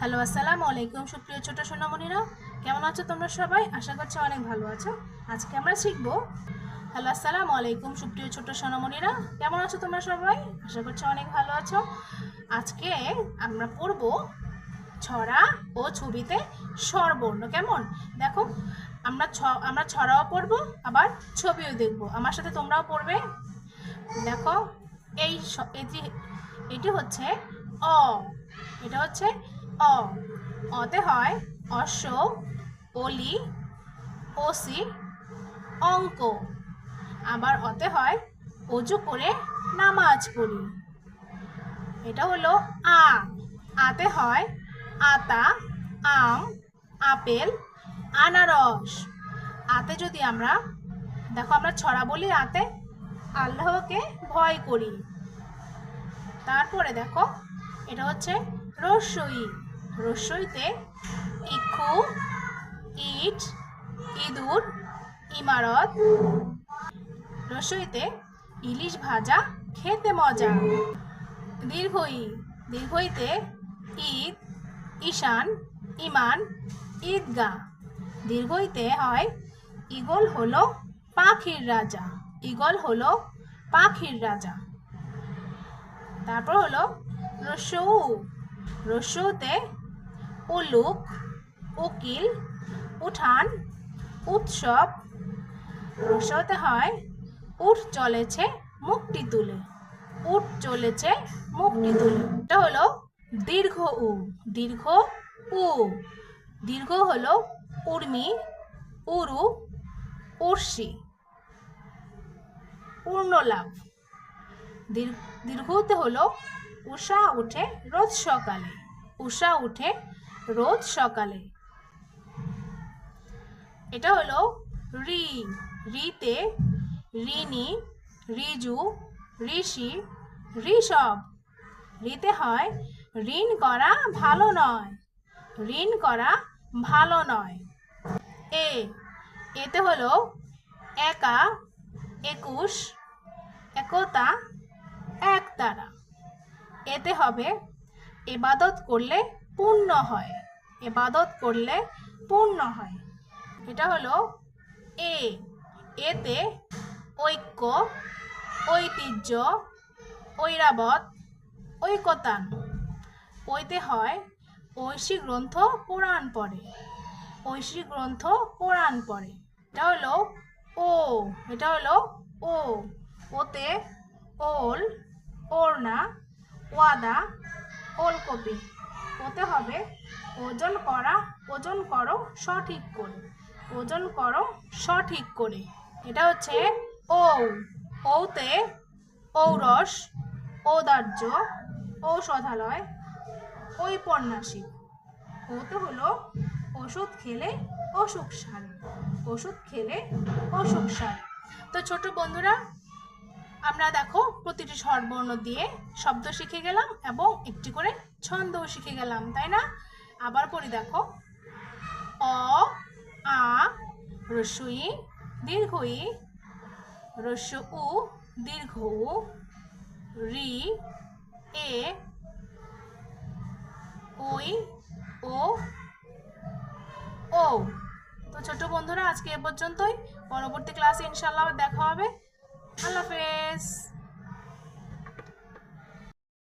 Hello, আসসালামু আলাইকুম সুপ্রিয় ছোট সোনামণিরা। কেমন আছো তোমরা সবাই? আশা করছি অনেক ভালো আছো। আজকে আমরা শিখব, হ্যালো, আসসালামু আলাইকুম সুপ্রিয় ছোট সোনামণিরা। কেমন আছো তোমরা সবাই? আশা করছি অনেক ভালো আছো। আজকে আমরা পড়ব ছড়া ও ছবিতে স্বরবর্ণ। কেমন? দেখো, আমরা ছ, আমরা ছড়াও পড়ব, আবার ছবিও দেখব। আমার সাথে তোমরাও পড়বে। দেখো, এই এটি এটি হচ্ছে অ, এটা হচ্ছে অ, অতে হয় অশ্ব অলি, অসি, অঙ্ক। আবার অতে হয় অজু করে নামাজ পড়ি। এটা হলো আ, আতে হয় আতা, আম, আপেল, আনারস। আতে যদি আমরা, দেখো আমরা ছড়া বলি আতে, আল্লাহকে ভয় করি। তারপরে দেখো, এটা হচ্ছে রসই। রসইতে ইক্ষু, ইট, ইঁদুর, ইমারত। রসইতে ইলিশ ভাজা, খেতে মজা। দীর্ঘই, দীর্ঘইতে ঈদ, ঈশান ইমান ঈদগা দীর্ঘইতে হয়, ঈগল হলো পাখির রাজা। ঈগল হলো পাখির রাজা। তারপর হলো রসৌ। রসৌতে উলুক, উকিল, উঠান, উৎসব রসৌতে হয়, উঠ চলেছে মুখটি তুলে। উঠ চলেছে মুখটি তুলে। এটা হলো দীর্ঘ উ দীর্ঘ উ। দীর্ঘ হলো উর্মি, উরু উর্ষি পূর্ণলাভ দীর- দীর্ঘতে হলো, উষা উঠে রোজ সকালে। উষা উঠে রোজ সকালে। এটা হলো রি, রিতে ঋণী রিজু, ঋষি, ঋষভ। রিতে হয়, ঋণ করা ভালো নয়। ঋণ করা ভালো নয়। এ, এতে হলো একা, একুশ, একতা, একতারা। এতে হবে এবাদত করলে পূর্ণ হয়। এবাদত করলে পূর্ণ হয়। এটা হলো এ। এতে ঐক্য, ঐতিহ্য ঐরাবত ঐকতান। ওইতে হয় ঐশী গ্রন্থ পুরাণ পড়ে। ঐশী গ্রন্থ পুরাণ পড়ে। এটা হলো ও। এটা হলো ও। ওতে ওল, ওড়না, ওয়াদা, ওলকপি। ওতে হবে। ওজন করা, ওজন করো সঠিক করে। ওজন করো সঠিক করে। এটা হচ্ছে ও ঔতে ঔরস, ঔদার্য, ঔষধালয়, ঔপন্যাসিক। ওতে হলো ওষুধ খেলে অসুখ সারে। ওষুধ খেলে অসুখ সারে। তো ছোট বন্ধুরা আমরা দেখো প্রতিটি স্বরবর্ণ দিয়ে শব্দ শিখে গেলাম এবং একটি করে ছন্দও শিখে গেলাম, তাই না? আবার পড়ি দেখো। অ, আ, রসুই, দীর্ঘই রস্য উ, দীর্ঘ উ, রি, এ ওই ও ও। তো ছোট বন্ধুরা, আজকে এ পর্যন্তই। পরবর্তী ক্লাসে ইনশাল্লাহ দেখা হবে। আল্লাহ হাফেজ